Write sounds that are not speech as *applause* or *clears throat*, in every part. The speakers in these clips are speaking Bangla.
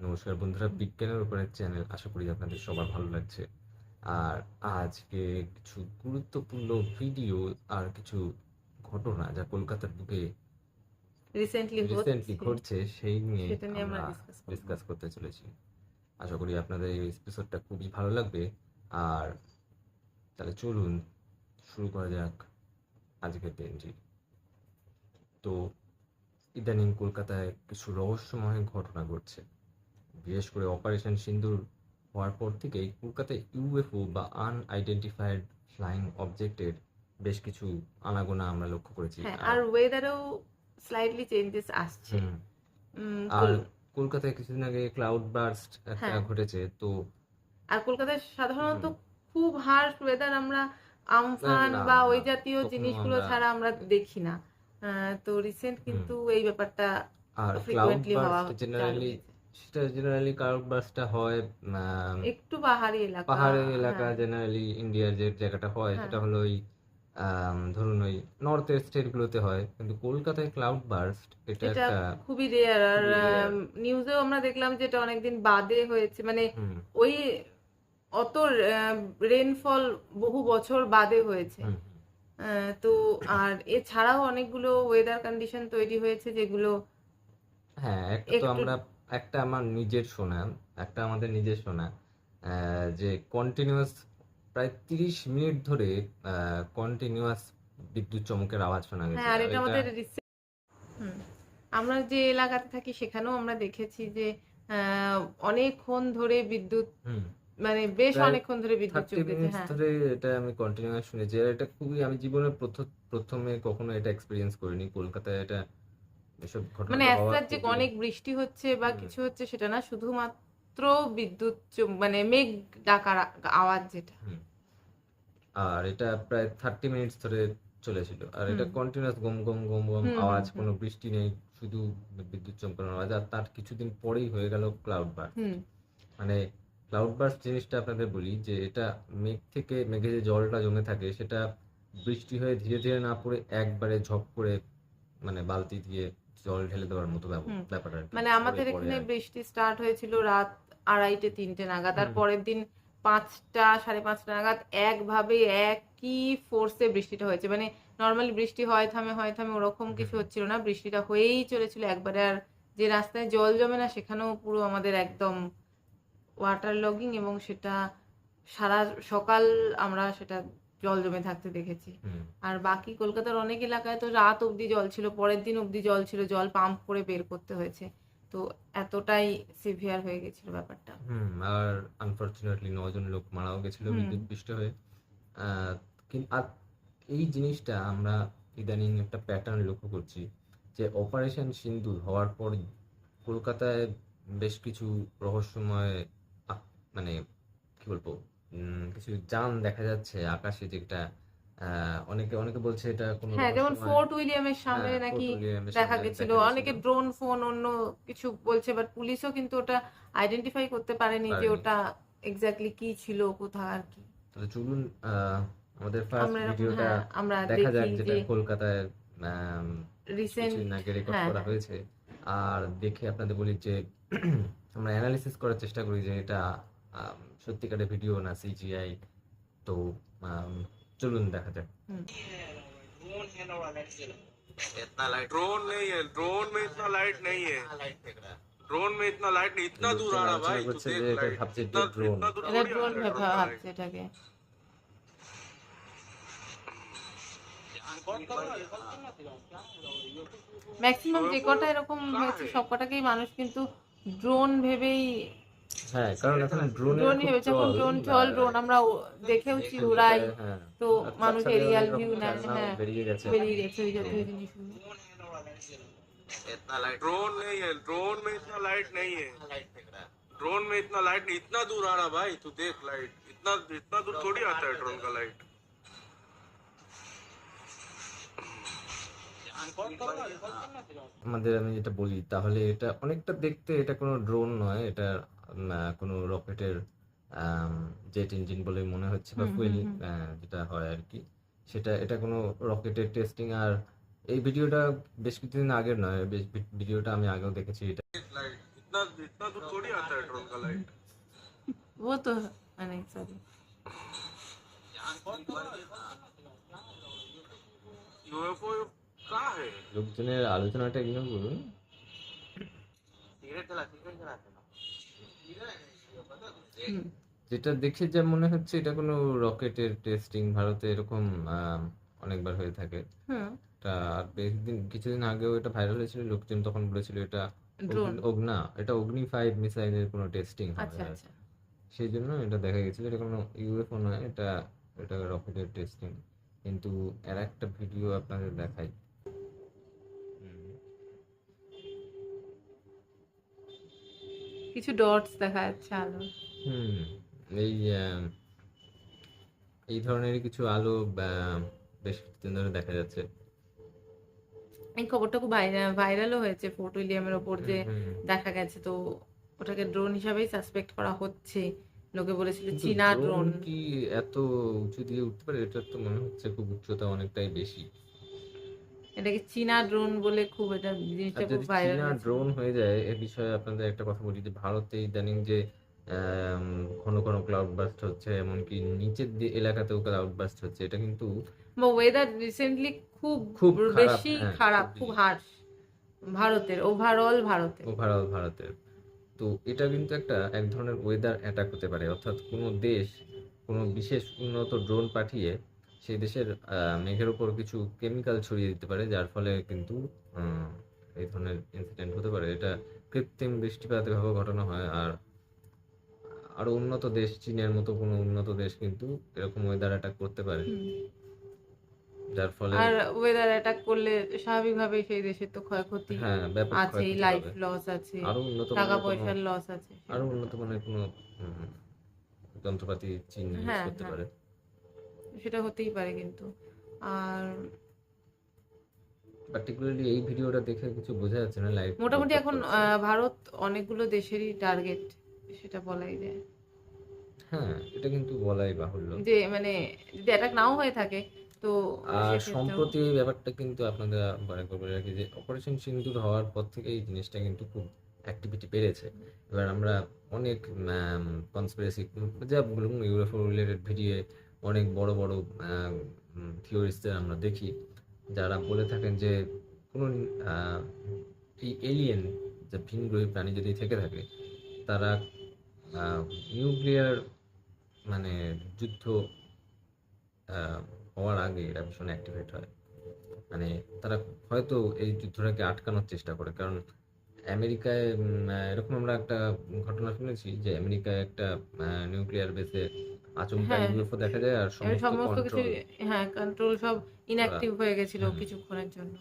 নমস্কার বন্ধুরা বিজ্ঞানের উপরে চ্যানেল আশা করি আপনাদের সবার ভালো লাগছে। আর আজকে কিছু গুরুত্বপূর্ণ ভিডিও আর কিছু ঘটনা যা কলকাতার বুকে রিসেন্টলি রিসেন্টলি ঘটছে সেই নিয়ে আমরা আমরা ডিসকাস করতে চলেছি। আশা করি আপনাদের এই এপিসোডটা খুবই ভালো লাগবে। আর তাহলে চলুন শুরু করা যাক আজকের দিনটি। তো ইদানিং কলকাতায় কিছু রহস্যময় ঘটনা ঘটছে। বিশেষ করে অপারেশন সিন্দুর হওয়ার পর থেকেই কলকাতায় ইউএফও বা আনআইডেন্টিফাইড ফ্লাইং অবজেক্টের বেশ কিছু আনাগোনা আমরা লক্ষ্য করেছি। হ্যাঁ আর- ওয়েদারেও স্লাইটলি চেঞ্জেস আসছে। আর কলকাতায় কিছুদিন আগে ক্লাউড বার্স্ট একটা হ্যাঁ। ঘটেছে তো আর কলকাতায় সাধারণত খুব হার্শ ওয়েদার আমরা আমফান বা ওই জাতীয় জিনিসগুলো ছাড়া আমরা দেখি না। তো রিসেন্ট কিন্তু এই ব্যাপারটা আর ক্লাউড বার্স্ট জেনারেলি। সেটা জেনারেলি বার্স্টটা হয় একটু পাহাড়ি এলাকা পাহাড়ি এলাকা হ্যাঁ। জেনারেলি ইন্ডিয়ার যে জায়গাটা হয় হ্যাঁ। সেটা হলো ওই ধরুন ওই নর্থ স্টেট গুলোতে হয় কিন্তু কলকাতায় ক্লাউড বার্স্ট এটা একটা খুবই রেয়ার আর। নিউজেও আমরা দেখলাম যে এটা অনেকদিন বাদে হয়েছে মানে ওই অত রেনফল বহু বছর বাদে হয়েছে তো আর এছাড়াও অনেকগুলো ওয়েদার কন্ডিশন তৈরি হয়েছে যেগুলো হ্যাঁ একটা তো আমরা একটা আমার নিজের শোনা একটা আমাদের নিজের শোনা যে কন্টিনিউয়াস প্রায় তিরিশ মিনিট ধরে কন্টিনিউয়াস বিদ্যুৎ চমকের আওয়াজ শোনা গেছে। হ্যাঁ আর এটা আমাদের আমরা যে এলাকাতে থাকি সেখানেও আমরা দেখেছি যে অনেকক্ষণ ধরে বিদ্যুৎ মানে বেশ অনেকক্ষণ ধরে বিদ্যুৎ চমকেছে হ্যাঁ। ধরে এটা আমি কন্টিনিউয়াস শুনেছি। আর এটা খুবই আমি জীবনে প্রথম প্রথমে কখনো এটা এক্সপিরিয়েন্স করিনি। কলকাতায় এটা এসব মানে যে অনেক বৃষ্টি হচ্ছে বা কিছু হচ্ছে সেটা না শুধুমাত্র বিদ্যুৎ মানে মেঘ ডাকার আওয়াজ যেটা। আর এটা প্রায় থার্টি মিনিটস ধরে চলেছিল। আর এটা। কন্টিনিউয়াস গম গম গম গম আওয়াজ কোনো বৃষ্টি নেই শুধু বিদ্যুৎ চমকানোর আওয়াজ। আর তার কিছুদিন পরেই হয়ে গেল ক্লাউড বার্স্ট মানে ক্লাউড বার্স্ট জিনিসটা আপনাদের বলি যে এটা মেঘ থেকে মেঘে যে জলটা জমে থাকে সেটা বৃষ্টি হয়ে ধীরে ধীরে না পড়ে একবারে ঝপ করে মানে বালতি দিয়ে জল ঢেলে দেওয়ার মতো ব্যাপার মানে আমাদের এখানে বৃষ্টি স্টার্ট হয়েছিল রাত আড়াইটে তিনটে নাগাদ। আর পরের দিন পাঁচটা সাড়ে পাঁচটা নাগাদ একভাবে একই ফোর্সে বৃষ্টিটা হয়েছে। মানে নর্মালি বৃষ্টি হয় থামে হয় থামে ওরকম কিছু হচ্ছিল না। বৃষ্টিটা হয়েই চলেছিল একবারে। আর যে রাস্তায় জল জমে না সেখানেও পুরো আমাদের একদম ওয়াটার লগিং এবং সেটা সারা সকাল আমরা সেটা জল জমে থাকতে দেখেছি। আর বাকি কলকাতার অনেক এলাকায় তো রাত অবধি জল ছিল পরের দিন অবধি জল ছিল জল পাম্প করে বের করতে হয়েছে। তো এতটাই সিভিয়ার হয়ে গেছিল ব্যাপারটা। হুম আর আনফরচুনেটলি নজন লোক মারাও গেছিল বিদ্যুৎ পৃষ্ঠ হয়ে। আর এই জিনিসটা আমরা ইদানিং একটা প্যাটার্ন লক্ষ্য করছি যে অপারেশন সিন্ধু হওয়ার পর কলকাতায় বেশ কিছু রহস্যময় মানে কি বলব কিছু যান দেখা যাচ্ছে আকাশে যেটা অনেকে অনেকে বলছে এটা কোনো হ্যাঁ যেমন ফোর্ট উইলিয়ামের সামনে হ্যাঁ, নাকি দেখা গেছিল। অনেকে ড্রোন ফোন অন্য কিছু বলছে বাট পুলিশও কিন্তু ওটা আইডেন্টিফাই করতে পারেনি যে ওটা এক্স্যাক্টলি কি ছিল কোথায় আর কি। তাহলে চলুন আমাদের ফার্স্ট ভিডিওটা হ্যাঁ আমরা দেখা যাক যেটা কলকাতায় রিসেন্ট আগে রেকর্ড করা হ্যাঁ। হয়েছে। আর দেখে আপনাদের বলি যে *clears throat* আমরা অ্যানালিসিস করার চেষ্টা করি যে এটা সত্যিকারের ভিডিও না সিজিআই তো আম, চলুন দেখা যাক ड्रोन नहीं है ड्रोन में इतना लाइट नहीं है ड्रोन में इतना लाइट नहीं इतना दूर आ रहा भाई तू বলছে যে देख এটা लाइट ভাবছে इतना যে ড্রোন इतना दूर এটা थोड़ी आ ড্রোন रहा है ड्रोन का लाइट ভাবছে এটাকে ম্যাক্সিমাম যে কটা এরকম হয়েছে সব কটাকেই মানুষ কিন্তু ড্রোন ভেবেই হ্যাঁ কারণ এখন ড্রোনের ড্রোন খুব ভেবেছে এখন চল, ড্রোন বা চল ড্রোন আমরা ও- দেখেওছি দেখেছি উড়াই প্রায়, হ্যাঁ। তো আর মানুষ তাছাড়া এরিয়াল অনেক ভিউ রকম নেয় ধারণাও হ্যাঁ বেরিয়ে গেছে বেরিয়ে গেছে ওই জাতীয় জিনিসগুলো इतना लाइट ड्रोन नहीं है ड्रोन में इतना लाइट नहीं है ड्रोन में इतना लाइट नहीं इतना दूर आ रहा भाई तू देख लाइट इतना इतना दूर थोड़ी आता है ड्रोन का लाइट আমাদের আমি যেটা বলি তাহলে এটা অনেকটা দেখতে এটা কোনো ড্রোন নয় এটা উম, আহ, কোনো রকেটের জেট ইঞ্জিন বলে মনে হচ্ছে বা হুম, হুম, ফুয়েল হুম। যেটা হয় আর কি সেটা এটা কোনো রকেটের টেস্টিং আর এই ভিডিওটা বেশ কিছুদিন আগের নয় বেশ ভি- ভিডিওটা আমি আগেও দেখেছি এটা लाइट इतना इतना दूर थोड़ी आता है ड्रोन का लाइट वो तो মানে সরি यूएफओ कहाँ है লোকজনের আলোচনাটা ইগনোর করুন হুম যেটা দেখে যা মনে হচ্ছে এটা কোনো রকেটের টেস্টিং ভারতে এরকম অনেকবার হয়ে থাকে। এটা আর বেশ দিন কিছুদিন আগেও এটা ভাইরাল হয়েছিল লোকজন তখন বলেছিল এটা অগ্না এটা অগ্নি ফাইভ মিসাইলের কোনো টেস্টিং আচ্ছা আচ্ছা। সেই জন্য এটা দেখা গেছিল এটা কোনো ইউএফও নয় এটা এটা রকেটের টেস্টিং কিন্তু এর একটা ভিডিও আপনাদের দেখাই। কিছু ডটস দেখা যাচ্ছে আলো হুম এই এই ধরনেরই কিছু আলো বেশ কিছুদিন ধরে দেখা যাচ্ছে। এই খবরটা খুব ভাইরালও হয়েছে ফোর্ট উইলিয়ামের ওপর যে। দেখা গেছে। তো ওটাকে ড্রোন হিসাবেই সাসপেক্ট করা হচ্ছে। লোকে বলেছিল চীনা ড্রোন কি এত উঁচু দিয়ে উঠতে পারে? এটা তো মনে হচ্ছে খুব উচ্চতা অনেকটাই বেশি। এটাকে চীনা ড্রোন বলে খুব এটা জিনিসটা খুব ভাইরাল চীনা ড্রোন হয়ে যায় এ বিষয়ে আপনাদের একটা কথা বলি যে ভারতে ইদানিং যে ঘন ঘন ক্লাউড বাস্ট হচ্ছে এমনকি নিচের এলাকাতেও ক্লাউড বাস্ট হচ্ছে এটা কিন্তু ওয়েদার রিসেন্টলি খুব খুব খারাপ, বেশি হ্যাঁ, খারাপ খুব খুব হার্শ ভারতের ওভারঅল ভারতের। ওভারঅল ভারতের। তো এটা কিন্তু একটা এক ধরনের ওয়েদার অ্যাটাক হতে পারে অর্থাৎ কোনো দেশ কোনো বিশেষ উন্নত ড্রোন পাঠিয়ে সেই দেশের মেঘের উপর কিছু কেমিক্যাল ছড়িয়ে দিতে পারে যার ফলে কিন্তু এই ধরনের ইনসিডেন্ট হতে পারে। এটা কৃত্রিম বৃষ্টিপাতের ভাবে ঘটানো হয় আর আরও উন্নত দেশ চীনের মতো কোনো উন্নত দেশ কিন্তু এরকম ওয়েদার অ্যাটাক করতে পারে। যার ফলে আর ওয়েদার অ্যাটাক করলে স্বাভাবিকভাবেই সেই দেশের তো ক্ষয়ক্ষতি হ্যাঁ ক্ষয়ক্ষতি লাইফ। লস আছে আরও উন্নত টাকা মানের কোনো- পয়সার লস আছে। আরও উন্নত মানের কোনো যন্ত্রপাতি চীন ইউজ হ্যাঁ, করতে হ্যাঁ। পারে। সেটা হতেই পারে কিন্তু। আর পার্টিকুলারলি এই ভিডিওটা দেখে কিছু বোঝা যাচ্ছে না লাইভ মোটামুটি এখন ভারত অনেকগুলো দেশেরই টার্গেট সেটা বলাই যায়। হ্যাঁ এটা কিন্তু বলাই বাহুল্য। যে মানে যদি অ্যাটাক নাও হয়ে থাকে তো আর সম্প্রতি এই ব্যাপারটা কিন্তু আপনাদের মনে করে রাখি যে অপারেশন সিন্দুর হওয়ার পর থেকে এই জিনিসটা কিন্তু খুব অ্যাক্টিভিটি বেড়েছে। এবার আমরা অনেক কনস্পিরেসি যা বলুন ইউএফও রিলেটেড ভিডিও অনেক বড় বড় থিওরিস্টদের আমরা দেখি, যারা বলে থাকেন যে কোনো এই এলিয়েন যে ভিনগ্রহী প্রাণী যদি থেকে থাকে, তারা নিউক্লিয়ার মানে যুদ্ধ হওয়ার আগে এরা ভীষণ অ্যাক্টিভেট হয়। মানে তারা হয়তো এই যুদ্ধটাকে আটকানোর চেষ্টা করে, কারণ আমেরিকায় এরকম আমরা একটা ঘটনা শুনেছি যে আমেরিকায় একটা নিউক্লিয়ার বেসে আচমকা হ্যাঁ। ইউএফও দেখা যায় আর সমস্ত কিছু হ্যাঁ কন্ট্রোল সব ইনঅ্যাক্টিভ হয়ে গেছিল কিছুক্ষণের জন্য।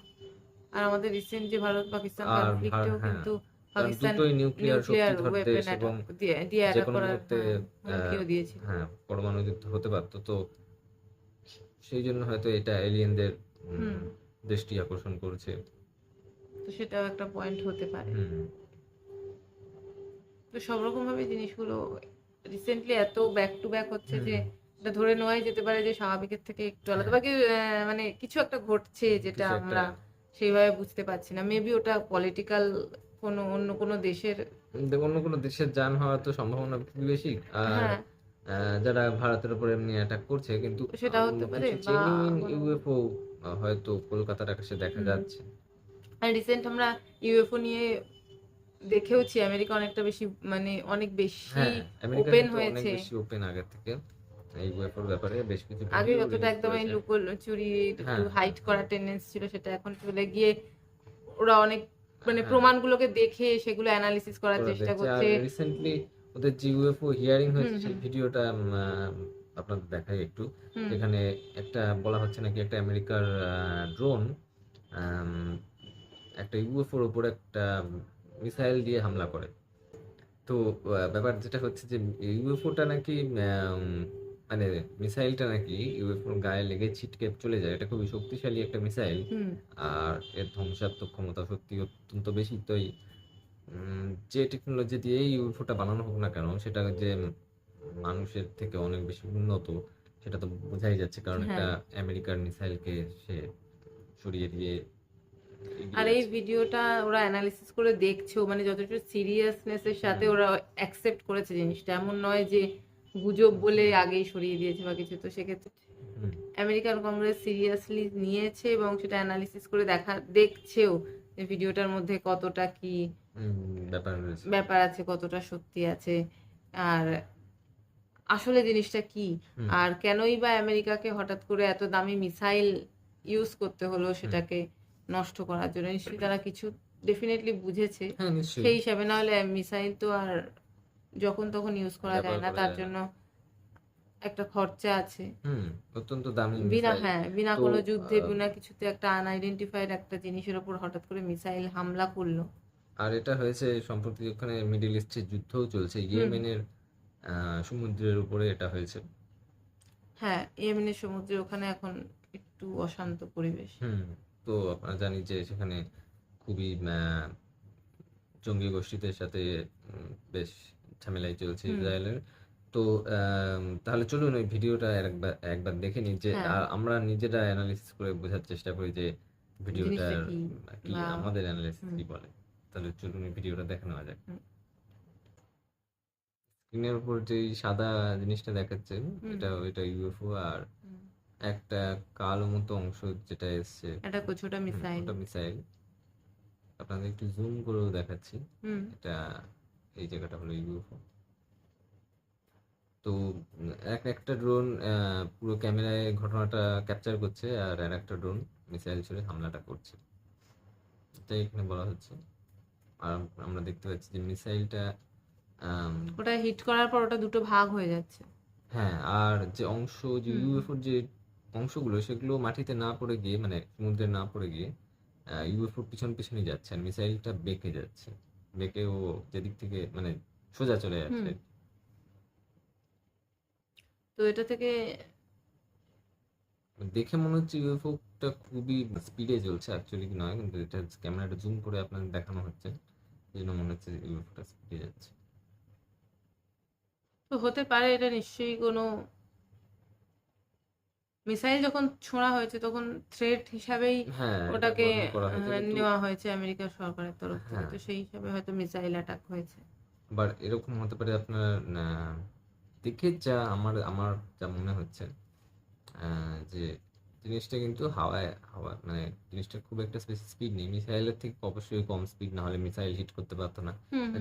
আর আমাদের রিসেন্ট যে ভারত পাকিস্তান কনফ্লিক্টেও হ্যাঁ, কিন্তু পাকিস্তান দুটোই নিউক্লিয়ার নিউক্লিয়ার শক্তিধর দেশ এবং দিয়ে দিয়ে অ্যাটাক করার মুহূর্তে, হ্যাঁ, দিয়েছিল। হ্যাঁ পরমাণু যুদ্ধ হতে পারতো। তো সেই জন্য হয়তো এটা এলিয়েনদের। দৃষ্টি আকর্ষণ করছে। তো সেটাও একটা পয়েন্ট হতে পারে। তো সব রকম ভাবে জিনিসগুলো রিসেন্টলি এত ব্যাক টু ব্যাক হচ্ছে যে এটা ধরে নেওয়াই যেতে পারে যে স্বাভাবিকের থেকে একটু আলাদা। বাকি আহ, মানে কিছু একটা ঘটছে যেটা আমরা সেইভাবে বুঝতে পারছি না। মেবি ওটা পলিটিক্যাল কোনো অন্য কোনো দেশের অন্য কোনো দেশের যান হওয়ার তো সম্ভাবনা বেশি। আর হ্যাঁ। যারা ভারতের উপর এমনি অ্যাটাক করছে কিন্তু সেটা হতে পারে, ইউএফও হয়তো কলকাতার আকাশে দেখা যাচ্ছে। আর রিসেন্ট আমরা ইউএফও নিয়ে দেখেওছি আমেরিকা অনেকটা বেশি মানে অনেক বেশি ওপেন অনেক হয়েছে। বেশি ওপেন আগের থেকে এই ইউএফওর ব্যাপারে বেশ কিছু আগে যতটা একদম এই। লুকোল চুরি একটু হ্যাঁ। হাইট করার টেন্ডেন্সি ছিল সেটা এখন চলে গিয়ে ওরা অনেক মানে হ্যাঁ। প্রমাণগুলোকে দেখে সেগুলো অ্যানালিসিস করার চেষ্টা করছে রিসেন্টলি ওদের যে ইউএফও হিয়ারিং হয়েছে সেই ভিডিওটা আপনাদের দেখাই একটু এখানে একটা বলা হচ্ছে নাকি একটা আমেরিকার ড্রোন একটা ইউএফওর উপর একটা মিসাইল দিয়ে হামলা করে। তো ব্যাপার যেটা হচ্ছে যে ইউএফওটা নাকি মানে মিসাইলটা নাকি ইউএফওর গায়ে লেগে ছিটকে চলে যায়। এটা খুবই শক্তিশালী একটা মিসাইল। আর এর ধ্বংসাত্মক ক্ষমতা সত্যি অত্যন্ত বেশি। তো যে টেকনোলজি দিয়ে ইউএফওটা বানানো হোক না কেন সেটা যে মানুষের থেকে অনেক বেশি উন্নত সেটা তো বোঝাই যাচ্ছে। কারণ একটা হ্যাঁ। আমেরিকার মিসাইলকে সে সরিয়ে দিয়ে আর এই ভিডিওটা ওরা অ্যানালিসিস করে দেখছেও মানে যথেষ্ট সিরিয়াসনেসের সাথে ওরা অ্যাকসেপ্ট করেছে জিনিসটা। এমন নয় যে গুজব বলে আগেই সরিয়ে দিয়েছে বা কিছু তো সেক্ষেত্রে আমেরিকান কংগ্রেস সিরিয়াসলি নিয়েছে এবং সেটা অ্যানালিসিস করে দেখা দেখছেও যে ভিডিওটার মধ্যে কতটা কি ব্যাপার আছে কতটা সত্যি আছে। আর আসলে জিনিসটা কি? আর কেনই বা আমেরিকাকে হঠাৎ করে এত দামি মিসাইল ইউজ করতে হলো সেটাকে? নষ্ট করার জন্য। নিশ্চয়ই তারা কিছু ডেফিনেটলি বুঝেছে। হ্যাঁ সেই হিসাবে না হলে মিসাইল তো আর যখন তখন ইউজ করা যায় না। তার জন্য একটা খরচা আছে। অত্যন্ত দামি বিনা হ্যাঁ বিনা কোনো যুদ্ধে বিনা কিছুতে একটা আনআইডেন্টিফাইড একটা জিনিসের উপর হঠাৎ করে মিসাইল হামলা করল। আর এটা হয়েছে সম্প্রতি ওখানে মিডল ইস্টের যুদ্ধও চলছে। ইয়েমেনের সমুদ্রের উপরে এটা হয়েছে। হ্যাঁ ইয়েমেনের সমুদ্রে ওখানে এখন একটু অশান্ত পরিবেশ। হুম। তো আপনারা জানি যে সেখানে খুবই জঙ্গি গোষ্ঠীদের সাথে বেশ ঝামেলাই চলছে ইসরায়েলের তো তাহলে চলুন ওই ভিডিওটা একবার একবার দেখে নিই যে হ্যাঁ। আমরা নিজেরা অ্যানালিসিস করে বোঝার চেষ্টা করি যে ভিডিওটা কি আমাদের অ্যানালিসিস। কি বলে তাহলে চলুন এই ভিডিওটা দেখে নেওয়া যাক। স্ক্রিনের উপর যে সাদা জিনিসটা দেখাচ্ছে। এটা ওইটা ইউএফও আর। একটা কালো মতো অংশ যেটা এসছে। এটা ছোট মিসাইল ওটা মিসাইল আপনাদের একটু জুম করেও দেখাচ্ছি। এটা এই জায়গাটা হলো ইউএফও তো এক একটা ড্রোন পুরো ক্যামেরায় ঘটনাটা ক্যাপচার করছে আর আর একটা ড্রোন মিসাইল ছুড়ে হামলাটা করছে। এটাই এখানে বলা হচ্ছে। আর আমরা দেখতে পাচ্ছি যে মিসাইলটা ওটা হিট করার পর ওটা দুটো ভাগ হয়ে যাচ্ছে। হ্যাঁ আর যে অংশ যে ইউএফওর যে অংশগুলো সেগুলো মাটিতে না পড়ে গিয়ে মানে সমুদ্রে না পড়ে গিয়ে ইউএফওর পিছন পিছনে যাচ্ছে আর মিসাইলটা বেঁকে যাচ্ছে। বেঁকে ও যেদিক থেকে মানে সোজা চলে যাচ্ছে তো এটা থেকে দেখে মনে হচ্ছে ইউএফওটা খুবই স্পিডে চলছে। অ্যাকচুয়ালি কি নয় কিন্তু এটা ক্যামেরাটা জুম করে আপনাদের দেখানো হচ্ছে। এই জন্য মনে হচ্ছে ইউএফওটা স্পিডে যাচ্ছে। তো হতে পারে এটা নিশ্চয়ই কোনো মিসাইল যখন ছোঁড়া হয়েছে তখন থ্রেট হিসাবেই হ্যাঁ ওটাকে নেওয়া হয়েছে আমেরিকার সরকারের তরফ থেকে। হ্যাঁ। তো সেই হিসাবে হয়তো মিসাইল অ্যাটাক হয়েছে। বাট এরকম হতে পারে আপনার দেখে যা আমার আমার যা মনে হচ্ছে যে জিনিসটা কিন্তু হাওয়ায় হাওয়া মানে জিনিসটা খুব একটা বেশি স্পিড নেই। মিসাইলের থেকে অবশ্যই কম স্পিড না হলে মিসাইল হিট করতে পারতো না।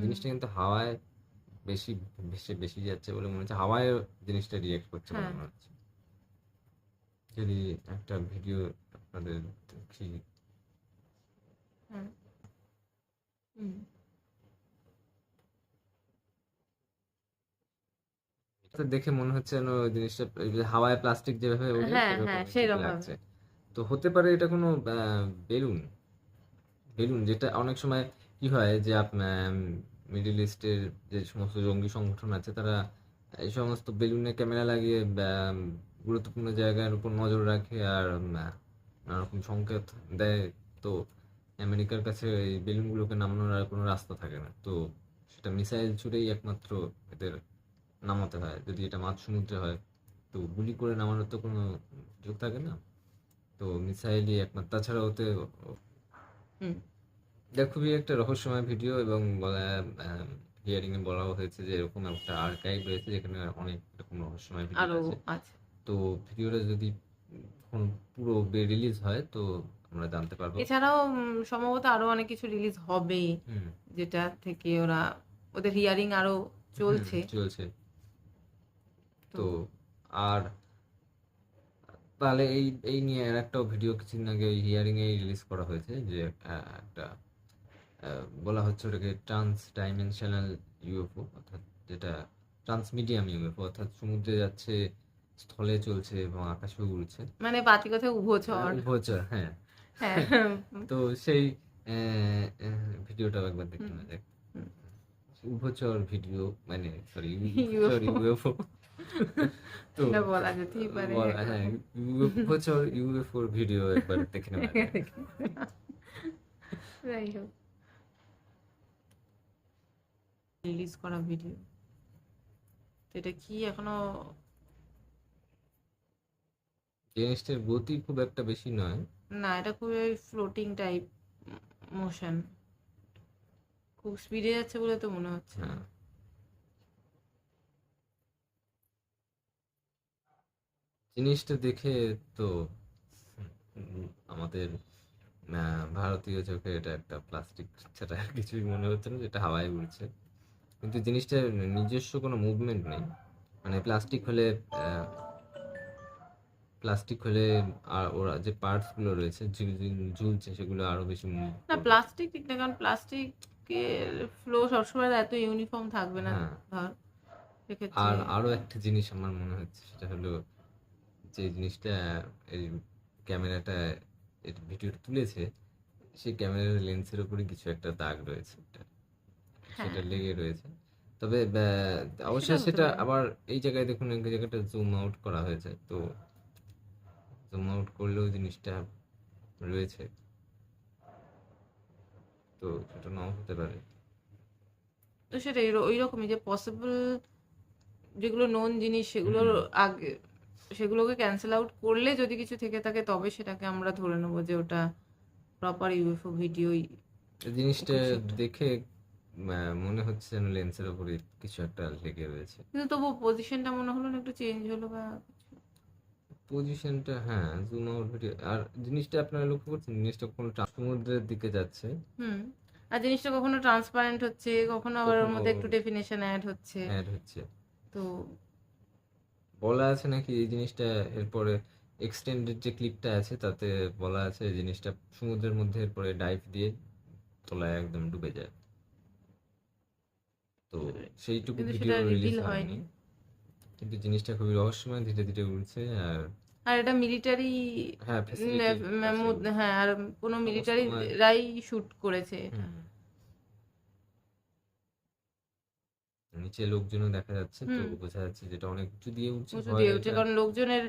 জিনিসটা কিন্তু হাওয়ায় বেশি বেশি বেশি যাচ্ছে বলে মনে হচ্ছে। হাওয়ায় জিনিসটা রিয়েক্ট করছে বলে হ্যাঁ। মনে হচ্ছে। যদি একটা ভিডিও আপনাদের দেখি হ্যাঁ। হুম। দেখে মনে হচ্ছে যেন ওই জিনিসটা হাওয়ায় প্লাস্টিক যেভাবে ওঠে হ্যাঁ, সেরকম হ্যাঁ, সেরকম লাগছে তো হতে পারে এটা কোনো বেলুন বেলুন যেটা অনেক সময় কি হয় যে মিডিল ইস্টের যে সমস্ত জঙ্গি সংগঠন আছে তারা এই সমস্ত বেলুনে ক্যামেরা লাগিয়ে গুরুত্বপূর্ণ জায়গার উপর নজর রাখে আর উম, নানা রকম সংকেত দেয়। তো আমেরিকার কাছে এই বেলুনগুলোকে নামানোর আর কোনো রাস্তা থাকে না। তো সেটা মিসাইল ছুড়েই একমাত্র এদের নামাতে হয়। যদি এটা মাঝ সমুদ্রে হয় তো গুলি করে নামানোর তো কোনো সুযোগ থাকে না। তো মিসাইলই একমাত্র। তাছাড়া ওতে। এটা খুবই একটা রহস্যময় ভিডিও এবং বলা হিয়ারিং এ বলাও হয়েছে যে এরকম একটা আর্কাইভ রয়েছে যেখানে অনেক এরকম রহস্যময় ভিডিও আছে। তো ভিডিওটা যদি পুরো রিলিজ হয় তো আমরা জানতে পারব। এছাড়াও সম্ভবত আরও অনেক কিছু রিলিজ হবে যেটা থেকে ওরা ওদের হিয়ারিং আরও চলছে। চলছে। তো আর তাহলে এই এই নিয়ে আর একটা ভিডিও কিছুদিন আগে হিয়ারিং এ রিলিজ করা হয়েছে যে একটা বলা হচ্ছে ওটাকে ট্রান্স ডাইমেনশনাল ইউএফও অর্থাৎ যেটা ট্রান্স মিডিয়াম ইউএফও অর্থাৎ সমুদ্রে যাচ্ছে স্থলে চলছে এবং আকাশে উড়ছে। মানে বাতি কথা উভচর। উভচর হ্যাঁ। হ্যাঁ। তো সেই ভিডিওটাও একবার দেখে নেওয়া যাক। উভচর ভিডিও মানে সরি *laughs* সরি ইউএফও। তো বলা যেতেই পারে। হ্যাঁ উভচর ইউএফওর ভিডিও একবার দেখে নেওয়া যাক। *laughs* যাই হোক। রিলিজ করা ভিডিও এটা কি এখনও জিনিসটার গতি খুব একটা বেশি নয়। না এটা খুবই ফ্লোটিং টাইপ মোশন খুব স্পিডে যাচ্ছে বলে তো মনে হচ্ছে। না হ্যাঁ। জিনিসটা দেখে তো আমাদের ভারতীয় চোখে এটা একটা প্লাস্টিক ছাড়া কিছুই মনে হচ্ছে না যেটা হাওয়ায় উড়ছে। কিন্তু জিনিসটার নিজস্ব কোনো মুভমেন্ট নেই। মানে প্লাস্টিক হলে প্লাস্টিক হলে আর ওরা যে পার্টসগুলো রয়েছে ঝুল- ঝুল- ঝুলছে সেগুলো আরও বেশি না প্লাস্টিক ঠিক না কারণ প্লাস্টিকের ফ্লো সবসময় এত ইউনিফর্ম থাকবে না হ্যাঁ। ধর আর আরও একটা জিনিস আমার মনে হচ্ছে সেটা হলো যে জিনিসটা এই ক্যামেরাটা ভিডিওটা তুলেছে সেই ক্যামেরার লেন্সের উপরে কিছু একটা দাগ রয়েছে একটা। সেটা হ্যাঁ। লেগে রয়েছে তবে অবশ্যই সেটা আবার এই জায়গায় দেখুন এই জায়গাটা জুম আউট করা হয়েছে তো জুম আউট করলেও জিনিসটা রয়েছে। তো সেটা নাও হতে পারে। তো সেটাই ওই রকমই যে পসিবল যেগুলো নোন জিনিস সেগুলোর আগে সেগুলোকে ক্যান্সেল আউট করলে যদি কিছু থেকে থাকে তবে সেটাকে আমরা ধরে নেব যে ওটা প্রপার ইউএফও ভিডিওই জিনিসটা দেখে মনে হচ্ছে যেন লেন্সের উপরে কিছু একটা লেগে রয়েছে। কিন্তু তবু পজিশনটা মনে হলো না একটু চেঞ্জ হলো বা। পজিশনটা হ্যাঁ জুম আউট ভিডিও আর জিনিসটা আপনারা লক্ষ্য করছেন জিনিসটা কোনো ট্রা- সমুদ্রের দিকে যাচ্ছে। হুম আর জিনিসটা কখনো ট্রান্সপারেন্ট হচ্ছে কখনো আবার ওর মধ্যে একটু কখনো- ডেফিনেশন অ্যাড হচ্ছে। অ্যাড হচ্ছে। তো বলা আছে নাকি এই জিনিসটা এরপরে এক্সটেন্ডেড যে ক্লিপটা আছে তাতে বলা আছে এই জিনিসটা সমুদ্রের মধ্যে এরপরে ডাইভ দিয়ে তলায় একদম ডুবে যায়। তো সেইটুকু ভিডিও রিলিজ হয়নি। হয়নি। কিন্তু জিনিসটা খুবই রহস্যময় ধীরে ধীরে উঠছে আর আর এটা মিলিটারি হ্যাঁ আছে। হ্যাঁ আর কোনো সময়- মিলিটারিরাই শুট করেছে। এটা। নিচে লোকজনও দেখা যাচ্ছে তো বোঝা যাচ্ছে যেটা অনেক উঁচু দিয়ে উঠছে উঁচু দিয়ে উঠছে কারণ লোকজনের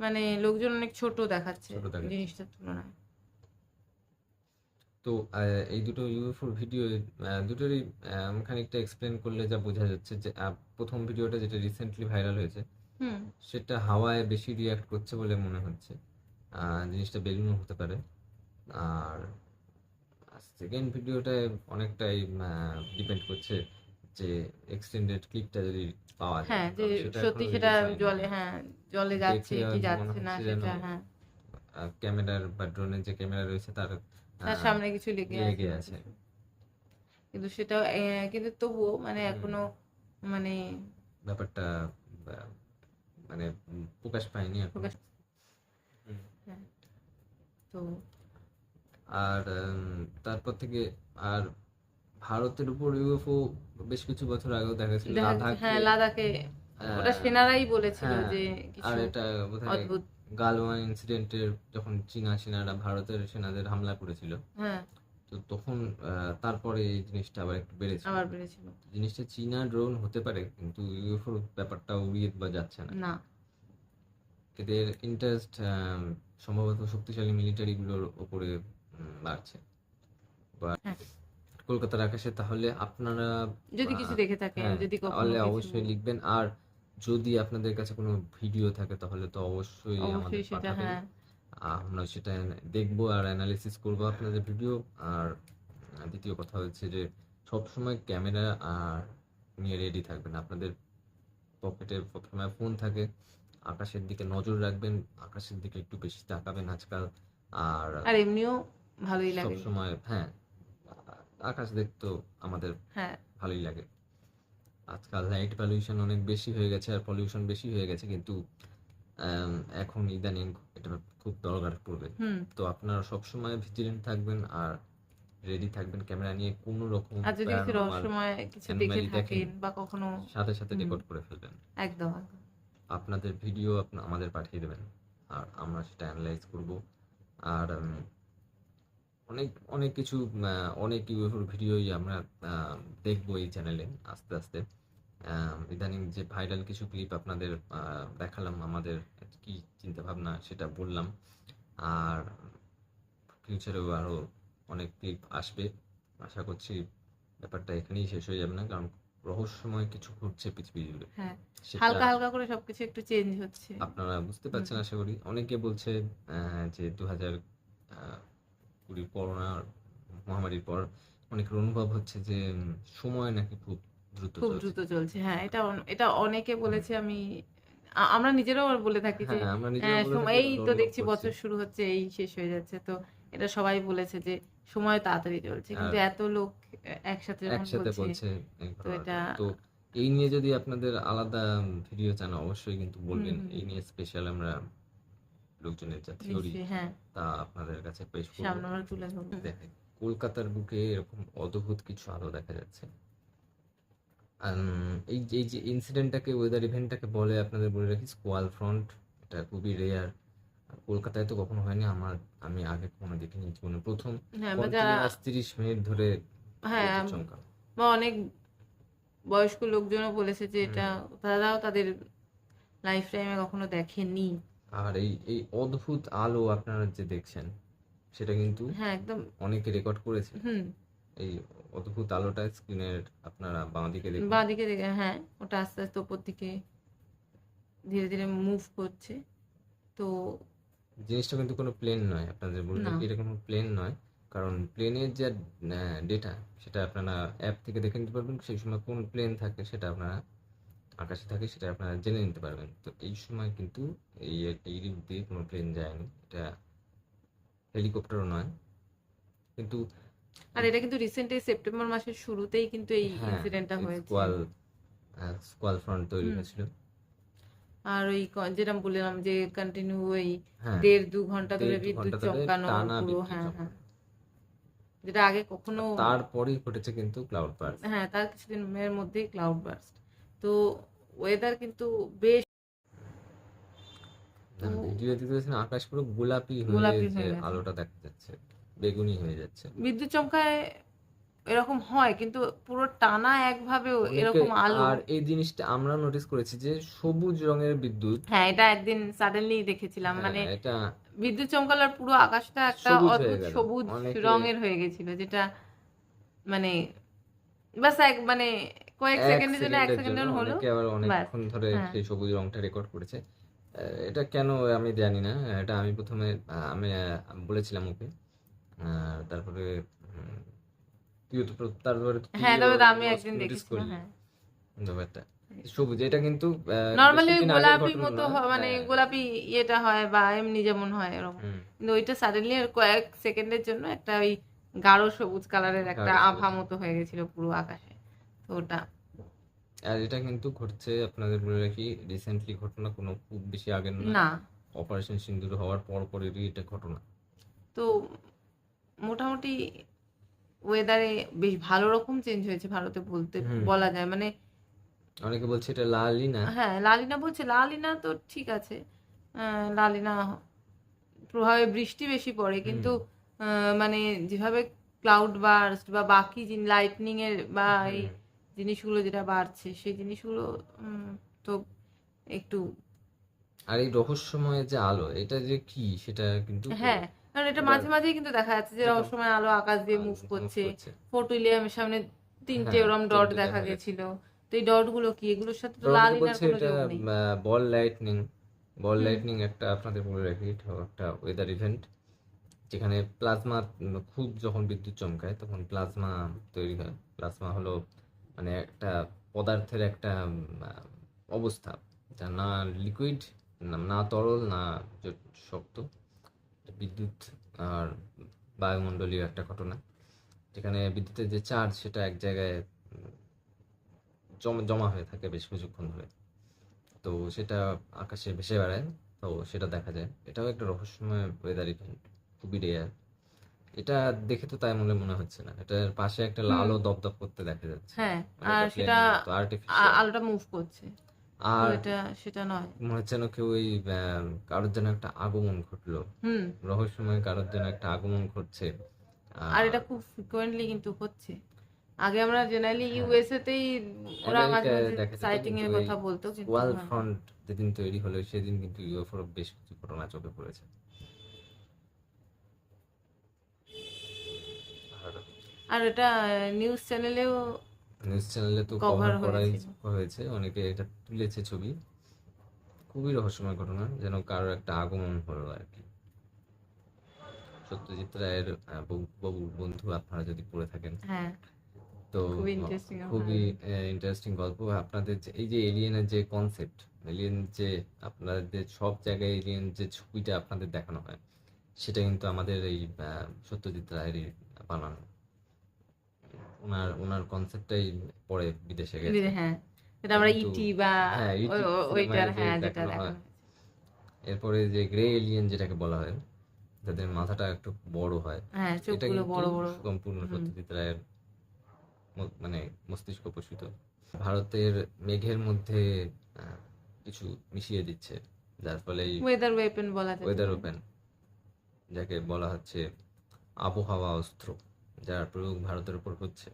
মানে লোকজন অনেক ছোট দেখাচ্ছে জিনিসটার তুলনায়। তো এই দুটো ইউএফওর ভিডিও দুটোরই খানিকটা এক্সপ্লেন করলে যা বোঝা যাচ্ছে যে প্রথম ভিডিওটা যেটা রিসেন্টলি ভাইরাল হয়েছে সেটা হাওয়ায় বেশি রিয়াক্ট করছে বলে মনে হচ্ছে। জিনিসটা বেলুনও হতে পারে। আর সেকেন্ড ভিডিওটায় অনেকটাই ডিপেন্ড করছে যে এক্সটেন্ডেড ক্লিপটা যদি পাওয়া যায় হ্যাঁ যে সত্যি সেটা জলে হ্যাঁ জলে যাচ্ছে কি যাচ্ছে না সেটা হ্যাঁ। ক্যামেরার বা ড্রোনের যে ক্যামেরা রয়েছে তার তার সামনে কিছু লেগে লেগে আছে। কিন্তু সেটা কিন্তু তবুও মানে এখনও মানে ব্যাপারটা মানে প্রকাশ পায়নি এখন। প্রকাশ হ্যাঁ। তো আর তারপর থেকে আর ভারতের উপর ইউএফও বেশ কিছু বছর আগেও দেখা গেছিল দেখা যাচ্ছে, লাদাখে। হ্যাঁ লাদাখে। ওটা সেনারাই বলেছিল হ্যাঁ, যে আর এটা বোধহয় অদ্ভুত। গালওয়ান ইনসিডেন্টের যখন চীনা সেনারা ভারতের সেনাদের হামলা করেছিল। হ্যাঁ। তো তখন তারপরে এই জিনিসটা আবার একটু বেড়েছিল। আবার বেড়েছিল। জিনিসটা চীনা ড্রোন হতে পারে কিন্তু ইউএফওর ব্যাপারটা উড়িয়ে বা যাচ্ছে না। না। এদের ইন্টারেস্ট সম্ভবত শক্তিশালী মিলিটারিগুলোর উপরে বাড়ছে। বা হ্যাঁ। কলকাতার আকাশে তাহলে আপনারা যদি কিছু দেখে থাকেন হ্যাঁ, যদি তাহলে অবশ্যই লিখবেন। আর যদি আপনাদের কাছে কোনো ভিডিও থাকে তাহলে তো অবশ্যই আমাদের সেটা পাঠাবেন। হ্যাঁ। আমরা সেটা দেখব আর অ্যানালিসিস করব আপনাদের ভিডিও আর দ্বিতীয় কথা হচ্ছে যে সবসময় ক্যামেরা আর নিয়ে রেডি থাকবেন। আপনাদের পকেটে সবসময় ফোন থাকে আকাশের দিকে নজর রাখবেন আকাশের দিকে একটু বেশি তাকাবেন আজকাল। আর আর এমনিও ভালোই লাগে। সবসময় হ্যাঁ আকাশ দেখতো আমাদের হ্যাঁ। ভালোই লাগে। আজকাল লাইট পলিউশন অনেক বেশি হয়ে গেছে আর পলিউশন বেশি হয়ে গেছে কিন্তু এখন ইদানিং এটা খুব দরকার পড়বে। তো আপনারা সবসময় ভিজিলেন্ট থাকবেন আর রেডি থাকবেন ক্যামেরা নিয়ে কোনো রকম আর যদি কিছু রহস্যময় কিছু দেখে থাকেন বা কখনো সাথে সাথে। রেকর্ড করে ফেলবেন। একদম আপনাদের ভিডিও আমাদের পাঠিয়ে দেবেন আর আমরা সেটা অ্যানালাইজ করব। আর উম, অনেক অনেক কিছু অনেক ভিডিওই আমরা দেখব এই চ্যানেলে আস্তে আস্তে। ইদানিং যে ভাইরাল কিছু ক্লিপ আপনাদের আহ, দেখালাম আমাদের কি চিন্তা ভাবনা সেটা বললাম। আর ফিউচারেও আরও অনেক ক্লিপ আসবে। আশা করছি ব্যাপারটা এখানেই শেষ হয়ে যাবে না কারণ রহস্যময় কিছু ঘটছে পৃথিবী জুড়ে। হ্যাঁ হালকা হালকা করে সবকিছু একটু চেঞ্জ হচ্ছে। আপনারা বুঝতে পারছেন আশা করি। অনেকে বলছে আহ, যে দু হাজার কুড়ি করোনার মহামারীর পর অনেকের অনুভব হচ্ছে যে সময় নাকি খুব খুব দ্রুত চলছে হ্যাঁ এটা এটা অনেকে বলেছে আমি আমরা নিজেরাও বলে থাকি যে হ্যাঁ হ্যাঁ, এই তো দেখছি বছর শুরু হচ্ছে এই শেষ হয়ে যাচ্ছে তো এটা সবাই বলেছে যে সময় তাড়াতাড়ি চলছে কিন্তু এত লোক একসাথে একসাথে বলছে তো এটা- এই নিয়ে যদি আপনাদের আলাদা ভিডিও চান অবশ্যই কিন্তু বলবেন। এই নিয়ে স্পেশাল আমরা লোকজনের যা থিওরি হ্যাঁ। তা আপনাদের কাছে পেশ করব। সামনে আমরা তুলে ধরবো। দেখেন কলকাতার বুকে এরকম অদ্ভুত কিছু আলো দেখা যাচ্ছে। এই যে এই যে ইনসিডেন্টটাকে ওয়েদার ইভেন্টটাকে বলে আপনাদের বলে রাখি স্কোয়াল ফ্রন্ট এটা খুবই রেয়ার কলকাতায় তো কখনো হয়নি আমার আমি আগে কখনো দেখিনি জীবনে। প্রথম হ্যাঁ তিরিশ মিনিট ধরে হ্যাঁ বা অনেক বয়স্ক লোকজনও বলেছে যে এটা তারাও তাদের লাইফ টাইমে কখনো দেখেনি। আর এই এই অদ্ভুত আলো আপনারা যে দেখছেন সেটা কিন্তু হ্যাঁ একদম। অনেকে রেকর্ড করেছে। হুম। এই অদ্ভুত আলোটা স্ক্রিনের আপনারা বাঁ দিকে দেখুন। বাঁ দিকে হ্যাঁ ওটা আস্তে আস্তে ওপর দিকে ধীরে ধীরে মুভ করছে। তো জিনিসটা কিন্তু কোনো প্লেন নয় আপনাদের বলতে। এটা কোনো প্লেন নয় কারণ প্লেনের যে ডেটা সেটা আপনারা অ্যাপ থেকে দেখে নিতে পারবেন সেই সময় কোন প্লেন থাকে সেটা আপনারা আকাশে থাকে সেটা আপনারা জেনে নিতে পারবেন। তো এই সময় কিন্তু এই এই রুট দিয়ে কোনো প্লেন যায়নি এটা হেলিকপ্টারও নয়। কিন্তু আর এটা কিন্তু রিসেন্ট এই সেপ্টেম্বর মাসের শুরুতেই কিন্তু এই হ্যাঁ ইনসিডেন্টটা হয়েছে। স্কোয়াল স্কোয়াল ফ্রন্ট তৈরি হয়েছিল। আর ওই যেটা বললাম যে কন্টিনিউ ওই হ্যাঁ দেড় দু ঘণ্টা ধরে বিদ্যুৎ চমকানো পুরো হ্যাঁ হ্যাঁ। যেটা আগে কখনো তারপরেই ঘটেছে কিন্তু ক্লাউড বার্স্ট হ্যাঁ তার কিছুদিনের মধ্যেই ক্লাউড বার্স্ট তো ওয়েদার কিন্তু বেশ ভিডিও দিতে আকাশ পুরো গোলাপি হয়ে হয়ে গেছে। আলোটা দেখা যাচ্ছে। বেগুনি হয়ে যাচ্ছে। বিদ্যুৎ চমকায় এরকম হয় কিন্তু পুরো টানা একভাবে এরকম আলো। আর এই জিনিসটা আমরা নোটিস করেছি যে সবুজ রঙের বিদ্যুৎ হ্যাঁ এটা একদিন সাডেনলি দেখেছিলাম হ্যাঁ, মানে এটা বিদ্যুৎ চমকালার পুরো আকাশটা একটা অদ্ভুত সবুজ রঙের হয়ে গেছিল যেটা মানে বাস এক মানে কয়েক সেকেন্ডের জন্য এক সেকেন্ডের হলো। আবার অনেকক্ষণ ধরে হ্যাঁ। সেই সবুজ রংটা রেকর্ড করেছে। এটা কেন আমি জানি না এটা আমি প্রথমে আমি বলেছিলাম ওকে। তারপরে তুইও তো তারপরে হ্যাঁ তবে আমি একদিন দেখেছিলাম হ্যাঁ। ব্যাপারটা সবুজ এটা কিন্তু নর্মালি গোলাপি মতো মানে হ্যাঁ, গোলাপি হয় বা এমনি যেমন হয় এরকম। কিন্তু ওইটা সাডেনলি কয়েক সেকেন্ডের জন্য একটা ওই গাঢ় সবুজ কালারের একটা আভা মতো হয়ে গেছিল পুরো আকাশে। তো ওটা। আর এটা কিন্তু ঘটছে আপনাদের বলে রাখি রিসেন্টলি ঘটনা কোনো খুব বেশি আগের না। অপারেশন সিন্দুর হওয়ার পর পরেরই এটা ঘটনা। তো মোটামুটি ওয়েদারে বেশ ভালো রকম চেঞ্জ হয়েছে ভারতে বলতে বলা যায়। মানে অনেকে বলছে এটা লালই না হ্যাঁ লালিনা বলছে লালিনা তো ঠিক আছে। লালিনা প্রভাবে বৃষ্টি বেশি পড়ে কিন্তু মানে যেভাবে ক্লাউড বার্স্ট বা বাকি লাইটনিং এর বা এই জিনিসগুলো যেটা বাড়ছে সেই জিনিসগুলো তো একটু আর এই রহস্যময় যে আলো এটা যে কি? সেটা কিন্তু হ্যাঁ কারণ এটা মাঝে মাঝেই কিন্তু দেখা যাচ্ছে যে রহস্যময় আলো আকাশ দিয়ে মুভ করছে। উইলিয়ামের সামনে তিনটে হ্যাঁ, ওরম ডট দেখা গেছিল। তো এই ডটগুলো কি? এগুলোর সাথে তো লালিনার বলছে কোনো যোগ নেই। বল লাইটনিং বল লাইটনিং একটা আপনাদের বলে রাখি একটা ওয়েদার ইভেন্ট যেখানে প্লাজমা খুব যখন বিদ্যুৎ চমকায় তখন প্লাজমা তৈরি হয়। প্লাজমা হলো মানে একটা পদার্থের একটা অবস্থা যা না লিকুইড না তরল না শক্ত। বিদ্যুৎ আর বায়ুমণ্ডলীয় একটা ঘটনা। যেখানে বিদ্যুতের যে চার্জ সেটা এক জায়গায় জমা জমা হয়ে থাকে বেশ কিছুক্ষণ ধরে। তো সেটা আকাশে ভেসে বেড়ায় তো সেটা দেখা যায়। এটাও একটা রহস্যময় ওয়েদার ইভেন্ট খুবই রেয়ার এটা দেখে তো তাই মনে মনে হচ্ছে না। এটার পাশে একটা। আলো দপদপ করতে দেখা যাচ্ছে। হ্যাঁ মানে আর সেটা। আলোটা মুভ করছে। আর এটা সেটা নয়। মনে হচ্ছে যেন কেউ ওই কারোর যেন একটা আগমন ঘটলো। হুম। রহস্যময় কারোর যেন একটা আগমন ঘটছে। আর এটা খুব ফ্রিকোয়েন্টলি কিন্তু হচ্ছে। আগে আমরা জেনারেলি হ্যাঁ। ইউএসএ তেই ওরা মাঝে সাইটিং এর কথা বলতো কিন্তু ওয়াল হ্যাঁ। ফ্রন্ট যেদিন তৈরি হলো সেদিন কিন্তু ইউএফওর বেশ কিছু ঘটনা চোখে পড়েছে। আর এটা নিউজ চ্যানেলেও নিউজ চ্যানেলে তো কভার করাই হয়েছে। অনেকে এটা তুলেছে ছবি। খুবই রহস্যময় ঘটনা যেন কারোর একটা আগমন হলো আর কি সত্যজিৎ রায়ের বহু বন্ধু আপনারা যদি পড়ে থাকেন। হ্যাঁ। তো খুবই ইন্টারেস্টিং গল্প। আপনাদের এই যে এলিয়েনের যে কনসেপ্ট এলিয়েন যে আপনাদের সব জায়গায় এলিয়েন যে ছবিটা আপনাদের দেখানো হয় সেটা কিন্তু আমাদের এই সত্যজিৎ রায়েরই বানানো। ওনার ওনার কনসেপ্টটাই পরে বিদেশে গেছে হ্যাঁ যেটা আমরা ইটি বা হ্যাঁ. ওই- ওইটার হ্যাঁ যেটা। হয়েছে। এরপরে যে গ্রে এলিয়েন যেটাকে বলা হয় যাদের মাথাটা একটু বড় হয় হ্যাঁ চোখগুলো বড় বড় সম্পূর্ণ হুম। সত্যজিৎ রায়ের মানে মস্তিষ্ক প্রসূত ভারতের মেঘের মধ্যে কিছু মিশিয়ে দিচ্ছে যার ফলে ওয়েদার ওয়েপেন বলা ওয়েদার ওপেন যাকে বলা হচ্ছে আবহাওয়া অস্ত্র যার প্রয়োগ ভারতের উপর হচ্ছে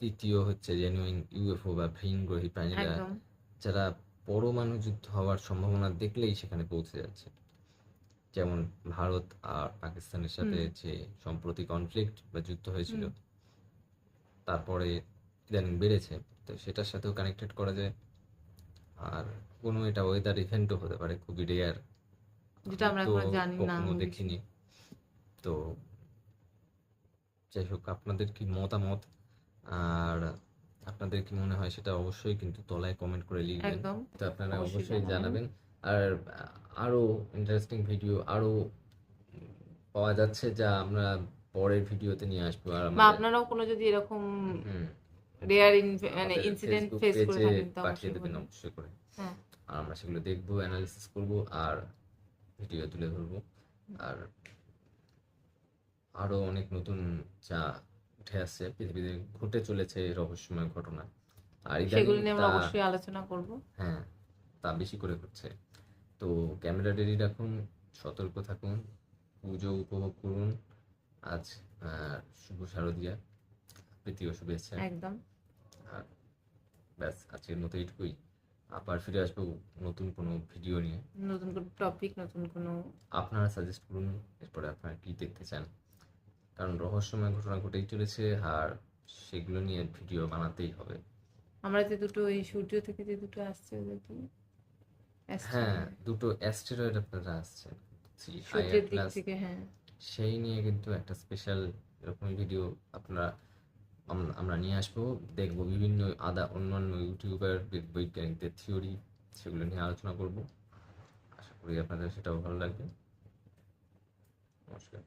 তৃতীয় হচ্ছে জেনুইন ইউএফও বা ভিনগ্রহী প্রাণীরা যারা পরমাণু যুদ্ধ হওয়ার সম্ভাবনা দেখলেই সেখানে পৌঁছে যাচ্ছে। যেমন ভারত আর পাকিস্তানের সাথে যে সম্প্রতি কনফ্লিক্ট বা যুদ্ধ হয়েছিল তারপরে ইদানিং বেড়েছে তো সেটার সাথেও কানেক্টেড করা যায়। আর কোনো এটা ওয়েদার ইভেন্টও হতে পারে খুবই রেয়ার যেটা আমরা জানি না। দেখিনি। তো যাই হোক আপনাদের কি মতামত? আর আপনাদের কি মনে হয় সেটা অবশ্যই কিন্তু তলায় কমেন্ট করে লিখবেন। তো আপনারা অবশ্যই জানাবেন। আর আরও ইন্টারেস্টিং ভিডিও আরও পাওয়া যাচ্ছে যা আমরা পরের ভিডিওতে নিয়ে আসব। আর আপনারাও কোনো যদি এরকম রেয়ার মানে ইনসিডেন্ট ফেস করে থাকেন তো পাঠিয়ে দেবেন অবশ্যই করে। হ্যাঁ। আর আমরা সেগুলো দেখব অ্যানালিসিস করব আর ভিডিও তুলে ধরবো। আর আরও অনেক নতুন যা উঠে আসছে পৃথিবীতে ঘটে চলেছে রহস্যময় ঘটনা। আর সেগুলো নিয়ে আমরা অবশ্যই আলোচনা করব। হ্যাঁ তা বেশি করে হচ্ছে। তো ক্যামেরা রেডি রাখুন সতর্ক থাকুন পুজো উপভোগ করুন। আজ শুভ শারদিয়া। প্রীতি ও শুভেচ্ছা। একদম। আর ব্যাস আজকের মতো এইটুকুই। আবার ফিরে আসব নতুন কোনো ভিডিও নিয়ে। নতুন কোনো টপিক নতুন কোনো আপনারা সাজেস্ট করুন এরপরে আপনারা কি দেখতে চান? কারণ রহস্যময় ঘটনা ঘটেই চলেছে আর সেগুলো নিয়ে ভিডিও বানাতেই হবে। আমরা যে দুটো এই সূর্য থেকে যে দুটো আসছে ওদের কি হ্যাঁ দুটো অ্যাস্টেরয়েড আপনারা আসছেন। সূর্যের দিক থেকে হ্যাঁ। সেই নিয়ে কিন্তু একটা স্পেশাল এরকম ভিডিও আপনারা আমরা নিয়ে আসব। দেখব বিভিন্ন আদা অন্যান্য ইউটিউবার বৈজ্ঞানিকদের থিওরি সেগুলো নিয়ে আলোচনা করব। আশা করি আপনাদের সেটাও ভালো লাগবে। নমস্কার।